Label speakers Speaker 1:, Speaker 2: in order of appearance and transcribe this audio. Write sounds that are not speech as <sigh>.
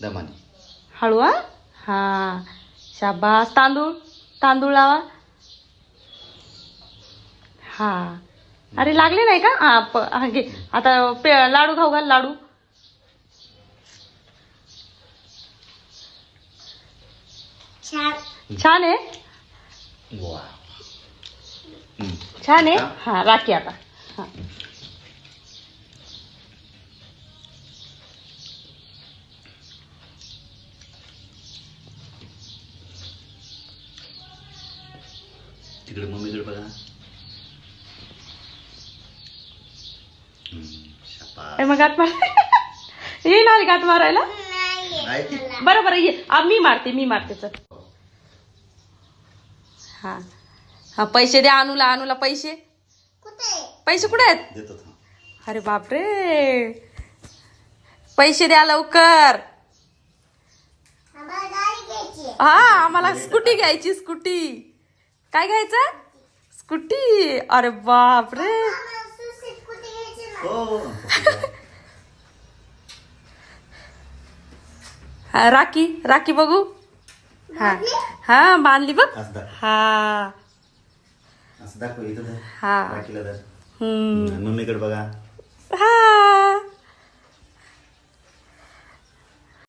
Speaker 1: दमाने
Speaker 2: हळू हा हा शाबास तांदूळ तांदूळ लावा हा अरे लागले नाही का हा प- हा घे आता पे लाडू खाऊ घाल लाडू छान आहे
Speaker 1: वा.
Speaker 2: छान आहे हा राखी आता हा
Speaker 1: तिकडे मम्मीकडे बघा.
Speaker 2: ए, मग गाठ मार. <laughs> ये ना गाठ मारायला? बरं बरं ये. आ, मी मारते मी मारते चल. हा. हा पैसे द्या अनुला अनुला पैसे. पैसे कुठे आहेत?
Speaker 1: देतो थांब.
Speaker 2: अरे बापरे. पैसे द्या लवकर. हा आम्हाला स्कूटी घ्यायची स्कूटी. काय घ्यायचं? स्कूटी. अरे बापरे.
Speaker 1: हो.
Speaker 2: हा राखी. राखी बघू. हा. हा बांधली बघ. हा.
Speaker 1: असं दाखव इथं धर.
Speaker 2: हा. हम्म.
Speaker 1: मम्मीकडे बघा.
Speaker 2: हा.